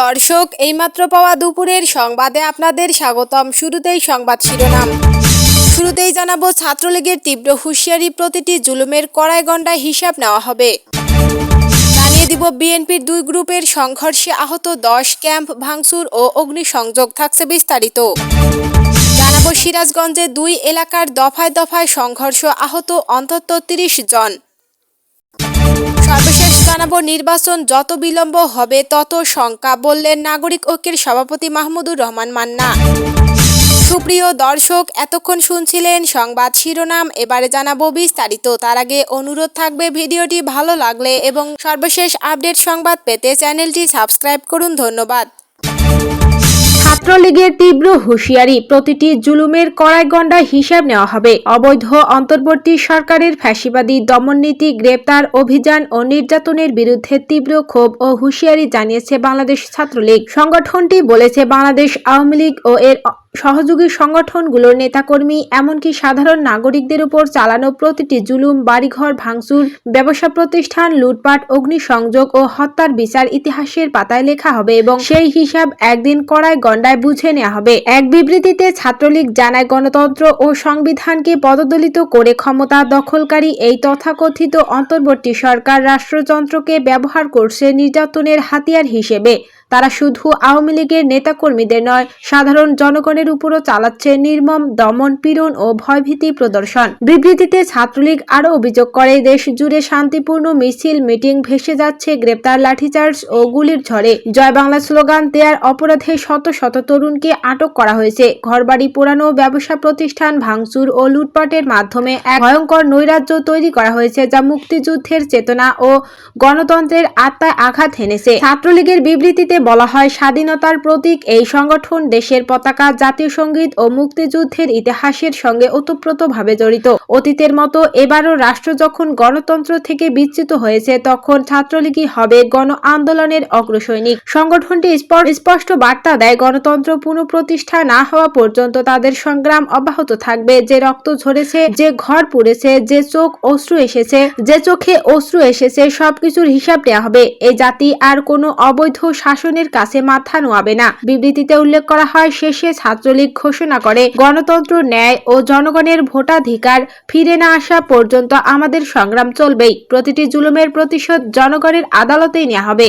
দর্শক, এইমাত্র পাওয়া দুপুরের সংবাদে আপনাদের স্বাগতম। শুরুতেই সংবাদ শিরোনাম। শুরুতেই জানাব, ছাত্রলীগের তীব্র হুঁশিয়ারি প্রতিটি জুলুমের কড়াই গণ্ডায় হিসাব নেওয়া হবে। জানিয়ে দিব, বিএনপির দুই গ্রুপের সংঘর্ষে আহত দশ ক্যাম্প, ভাঙচুর ও অগ্নিসংযোগ থাকছে বিস্তারিত। জানাব, সিরাজগঞ্জে দুই এলাকার দফায় দফায় সংঘর্ষ আহত অন্তত তিরিশ জন। সর্বশেষ জানাব, নির্বাচন যত বিলম্ব হবে তত শঙ্কা, বললেন নাগরিক ঐক্যের সভাপতি মাহমুদুর রহমান মান্না। সুপ্রিয় দর্শক, এতক্ষণ শুনছিলেন সংবাদ শিরোনাম, এবারে জানাব বিস্তারিত। তার আগে অনুরোধ থাকবে, ভিডিওটি ভালো লাগলে এবং সর্বশেষ আপডেট সংবাদ পেতে চ্যানেলটি সাবস্ক্রাইব করুন, ধন্যবাদ। ছাত্রলীগের তীব্র হুঁশিয়ারি। প্রতিটি জুলুমের কড়াই গণ্ডায় হিসাব নেওয়া হবে। অবৈধ অন্তর্বর্তী সরকারের ফ্যাসিবাদী দমননীতি, গ্রেপ্তার অভিযান ও নির্যাতনের বিরুদ্ধে তীব্র ক্ষোভ ও হুঁশিয়ারি জানিয়েছে বাংলাদেশ ছাত্রলীগ। সংগঠনটি বলেছে, বাংলাদেশ আওয়ামী লীগ ও এর সহযোগী সংগঠনগুলোর নেতাকর্মী, এমনকি সাধারণ নাগরিকদের উপর চালানো প্রতিটি জুলুম, বাড়িঘর ভাঙচুর, ব্যবসা প্রতিষ্ঠান, লুটপাট, অগ্নিসংযোগ ও হত্যার বিচার ইতিহাসের পাতায় লেখা হবে এবং সেই হিসাব একদিন কড়াই গণ্ডায় বুঝে নেওয়া হবে। এক বিবৃতিতে ছাত্রলীগ জানায়, গণতন্ত্র ও সংবিধানকে পদদলিত করে ক্ষমতা দখলকারী এই তথাকথিত অন্তর্বর্তী সরকার রাষ্ট্রযন্ত্রকে ব্যবহার করছে নির্যাতনের হাতিয়ার হিসেবে। তারা শুধু আওয়ামী লীগের নেতাকর্মীদের নয়, সাধারণ জনগণের উপরও চালাচ্ছে নির্মম দমন পীড়ন ও ভয়ভীতি প্রদর্শন। বিবৃতিতে ছাত্রলীগ আরও অভিযোগ করে দেশ জুড়ে শান্তিপূর্ণ মিছিল মিটিং ভেসে যাচ্ছে গ্রেপ্তার লাঠিচার্জ ও গুলির ঝড়ে। জয় বাংলা স্লোগান, দেয়ার অপরাধে শত শত তরুণকে আটক করা হয়েছে। ঘরবাড়ি পোড়ানো ব্যবসা প্রতিষ্ঠান, ভাঙচুর ও লুটপাটের মাধ্যমে এক ভয়ঙ্কর নৈরাজ্য তৈরি করা হয়েছে যা মুক্তিযুদ্ধের চেতনা ও গণতন্ত্রের আত্মায় আঘাত হেনেছে। ছাত্রলীগের বিবৃতিতে বলা হয়, স্বাধীনতার প্রতীক এই সংগঠন দেশের পতাকা, জাতীয় সংগীত ও মুক্তিযুদ্ধের ইতিহাসের সঙ্গে ওতপ্রোতভাবে জড়িত। অতীতের মতো এবারও রাষ্ট্র যখন গণতন্ত্র থেকে বিচ্যুত হয়েছে, তখন ছাত্রলীগই হবে গণ আন্দোলনের অগ্রসৈনিক। সংগঠনটি স্পষ্ট বার্তা দেয়, গণতন্ত্র পুনঃপ্রতিষ্ঠা না হওয়া পর্যন্ত তাদের সংগ্রাম অব্যাহত থাকবে। যে রক্ত ঝরেছে, যে ঘর পুড়েছে, যে চোখ অশ্রু এসেছে, যে চোখে অশ্রু এসেছে, সবকিছুর হিসাব নেওয়া হবে। এই জাতি আর কোনো অবৈধ শাসনের কাছে মাথা নোয়াবে না। বিবৃতিতে উল্লেখ করা হয়, শেষে ছাত্রলীগ ঘোষণা করে, গণতন্ত্র, ন্যায় ও জনগণের ভোটাধিকার ফিরে না আসা পর্যন্ত আমাদের সংগ্রাম চলবেই। প্রতিটি জুলুমের প্রতিশোধ জনগণের আদালতেই নেওয়া হবে।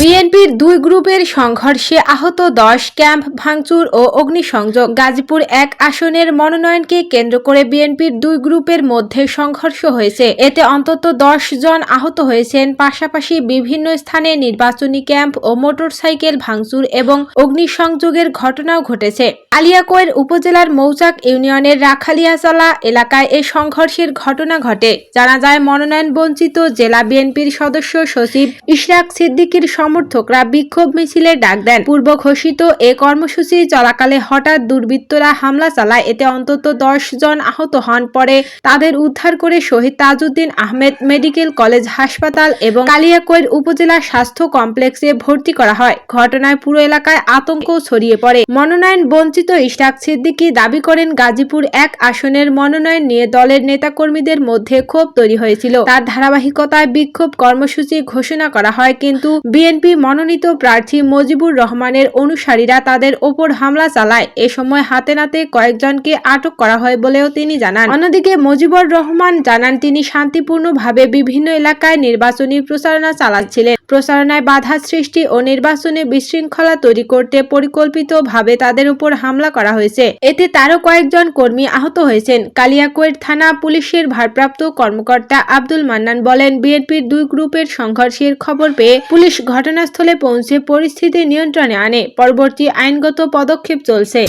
বিএনপির দুই গ্রুপের সংঘর্ষে আহত দশ ক্যাম্প ভাঙচুর ও অগ্নিসংযোগ। গাজীপুর এক আসনের মনোনয়নকে কেন্দ্র করে বিএনপির দুই গ্রুপের মধ্যে সংঘর্ষ হয়েছে। এতে অন্তত দশ জন আহত হয়েছেন। পাশাপাশি বিভিন্ন স্থানে নির্বাচনী ক্যাম্প ও মোটরসাইকেল ভাঙচুর এবং অগ্নিসংযোগের ঘটনাও ঘটেছে। আলিয়াকৈর উপজেলার মৌচাক ইউনিয়নের রাখালিয়াচালা এলাকায় এই সংঘর্ষের ঘটনা ঘটে। জানা যায়, মনোনয়ন বঞ্চিত জেলা বিএনপির সদস্য সচিব ইশরাক সিদ্দিকীর সমর্থকরা বিক্ষোভ মিছিলের ডাক দেন। পূর্ব ঘোষিত এ কর্মসূচি চলাকালে হঠাৎ দুর্বৃত্তরা হামলা চালায়। এতে অন্তত দশ জন আহত হন। পরে তাদের উদ্ধার করে শহীদ তাজউদ্দিন আহমেদ মেডিকেল কলেজ হাসপাতাল এবং কালিয়াকৈর উপজেলা স্বাস্থ্য কমপ্লেক্সে ভর্তি করা হয়। ঘটনায় পুরো এলাকায় আতঙ্ক ছড়িয়ে পড়ে। মনোনয়ন বঞ্চিত ইশরাক সিদ্দিকী দাবি করেন, গাজীপুর এক আসনের মনোনয়ন নিয়ে দলের নেতাকর্মীদের মধ্যে ক্ষোভ তৈরি হয়েছিল। তার ধারাবাহিকতায় বিক্ষোভ কর্মসূচি ঘোষণা করা হয়, কিন্তু বিএনপি মনোনীত প্রার্থী মজিবুর রহমানের অনুসারীরা তাদের ওপর হামলা চালায়। এ সময় হাতে নাতে কয়েকজনকে আটক করা হয় বলেও তিনি জানান। অন্যদিকে মজিবুর রহমান জানান, তিনি শান্তিপূর্ণভাবে বিভিন্ন এলাকায় নির্বাচনী প্রচারণা চালাচ্ছিলেন। প্রচারণায় বাধা সৃষ্টি ও নির্বাচনে বিশৃঙ্খলা তৈরি করতে পরিকল্পিতভাবে তাদের উপর হামলা করা হয়েছে। এতে তারও কয়েকজন কর্মী আহত হয়েছেন। কালিয়াকৈর থানা পুলিশের ভারপ্রাপ্ত কর্মকর্তা আব্দুল মান্নান বলেন, বিএনপির দুই গ্রুপের সংঘর্ষের খবর পেয়ে পুলিশ ঘটনাস্থলে পৌঁছে পরিস্থিতি নিয়ন্ত্রণে আনে। পরবর্তী আইনগত পদক্ষেপ চলছে।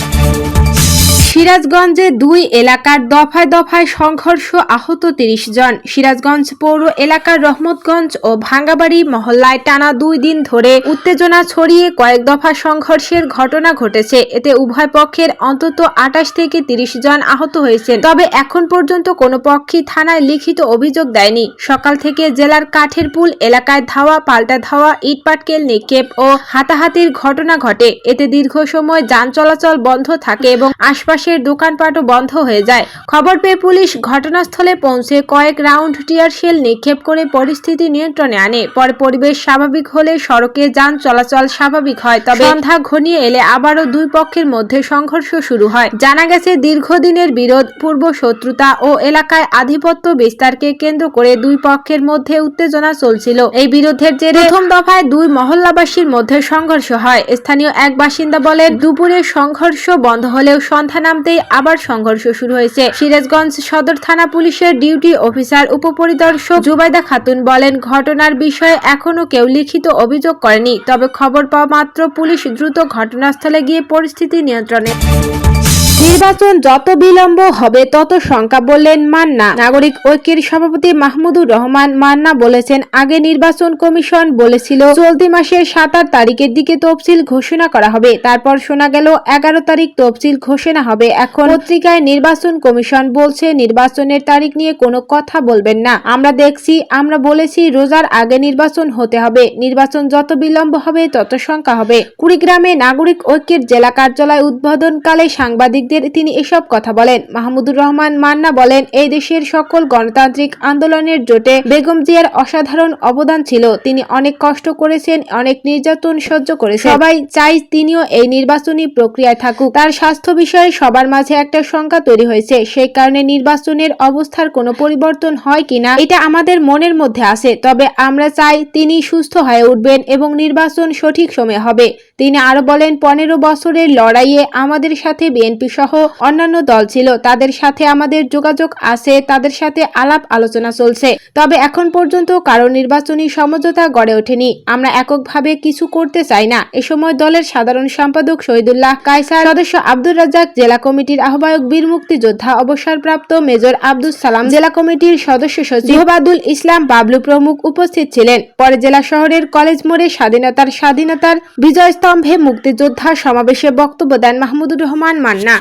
সিরাজগঞ্জে দুই এলাকার দফায় দফায় সংঘর্ষ আহত তিরিশ জন। সিরাজগঞ্জ পৌর এলাকার রহমতগঞ্জ ও ভাঙ্গাবাড়ি মহল্লায় টানা দুই দিন ধরে উত্তেজনা ছড়িয়ে কয়েক দফা সংঘর্ষের ঘটনা ঘটেছে। এতে উভয় পক্ষের অন্তত আটাশ থেকে তিরিশ জন আহত হয়েছেন। তবে এখন পর্যন্ত কোনো পক্ষই থানায় লিখিত অভিযোগ দেয়নি। সকাল থেকে জেলার কাঠের পুল এলাকায় ধাওয়া, পাল্টা ধাওয়া, ইটপাটকেল, নিক্ষেপ ও হাতাহাতির ঘটনা ঘটে। এতে দীর্ঘ সময় যান চলাচল বন্ধ থাকে এবং আশপাশের পাশের দোকানপাটও বন্ধ হয়ে যায়। খবর পেয়ে পুলিশ ঘটনাস্থলে পৌঁছে কয়েক রাউন্ড টিয়ার শেল নিক্ষেপ করে পরিস্থিতি নিয়ন্ত্রণে আনে। পরে পরিবেশ স্বাভাবিক হলে সড়কে যান, চলাচল স্বাভাবিক হয়। তবে সন্ধ্যা ঘনিয়ে এলে আবারও দুই পক্ষের মধ্যে সংঘর্ষ শুরু হয়। জানা গেছে, দীর্ঘদিনের বিরোধ, পূর্ব শত্রুতা ও এলাকায় আধিপত্য বিস্তারকে কেন্দ্র করে দুই পক্ষের মধ্যে উত্তেজনা চলছিল। এই বিরোধের জেরে প্রথম দফায় দুই মহল্লাবাসীর মধ্যে সংঘর্ষ হয়। স্থানীয় এক বাসিন্দা বলে দুপুরে সংঘর্ষ বন্ধ হলেও সন্ধ্যা নামতেই আবার সংঘর্ষ শুরু হয়েছে। সিরাজগঞ্জ সদর থানা পুলিশের ডিউটি অফিসার, উপপরিদর্শক জুবাইদা খাতুন বলেন, ঘটনার বিষয়ে এখনও কেউ লিখিত অভিযোগ করেনি, তবে খবর পাওয়া মাত্র পুলিশ দ্রুত ঘটনাস্থলে গিয়ে পরিস্থিতি নিয়ন্ত্রণে। নির্বাচন যত বিলম্ব হবে, তত শঙ্কা বললেন মান্না। নাগরিক ঐক্যের সভাপতি মাহমুদুর রহমান মান্না বলেছেন, আগে নির্বাচন কমিশন বলেছিল, চলতি মাসের সাতার তারিখের দিকে তফসিল ঘোষণা করা হবে। তারপর শোনা গেল, এগারো তারিখ তফসিল ঘোষণা হবে। এখন পত্রিকায় নির্বাচন কমিশন বলছে, নির্বাচনের তারিখ নিয়ে কোনো কথা বলবেন না। আমরা দেখছি, আমরা বলেছি, রোজার আগে নির্বাচন হতে হবে। নির্বাচন যত বিলম্ব হবে, তত শঙ্কা হবে। কুড়িগ্রামে নাগরিক ঐক্যের জেলা কার্যালয় উদ্বোধনকালে সাংবাদিকদের তিনি এসব কথা বলেন। মাহমুদুর রহমান মান্না বলেন, এই দেশের সকল গণতান্ত্রিক আন্দোলনের জোটে বেগম জিয়ার অসাধারণ অবদান ছিল। তিনি অনেক কষ্ট করেছেন, অনেক নির্যাতন সহ্য করেছেন। সবাই চাই তিনিও এই নির্বাচনী প্রক্রিয়ায় থাকুক। তার স্বাস্থ্য বিষয়ে সবার মাঝে একটা শঙ্কা তৈরি হয়েছে। সেই কারণে নির্বাচনের অবস্থার কোনো পরিবর্তন হয় কিনা, এটা আমাদের মনের মধ্যে আছে। তবে আমরা চাই তিনি সুস্থ হয়ে উঠবেন এবং নির্বাচন সঠিক সময়ে হবে। তিনি আরও বলেন, পনেরো বছরের লড়াইয়ে আমাদের সাথে বিএনপি সহ অন্যান্য দল ছিল। তাদের সাথে আমাদের যোগাযোগ আছে, তাদের সাথে আলাপ আলোচনা চলছে। তবে এখন পর্যন্ত কারও নির্বাচনী সমঝোতা গড়ে ওঠেনি। আমরা এককভাবে কিছু করতে চাই না। এ সময় দলের সাধারণ সম্পাদক শহীদুল্লাহ কায়সার, সদস্য আব্দুর রাজ্জাক, জেলা কমিটির আহ্বায়ক বীর মুক্তিযোদ্ধা, অবসরপ্রাপ্ত মেজর আব্দুল সালাম, জেলা কমিটির সদস্য সচিব মোহাবাদুল ইসলাম, বাবলু প্রমুখ উপস্থিত ছিলেন। পরে জেলা শহরের কলেজ মোড়ে স্বাধীনতার স্বাধীনতার বিজয় স্তম্ভে মুক্তিযোদ্ধা সমাবেশে বক্তব্য দেন মাহমুদুর রহমান মান্না।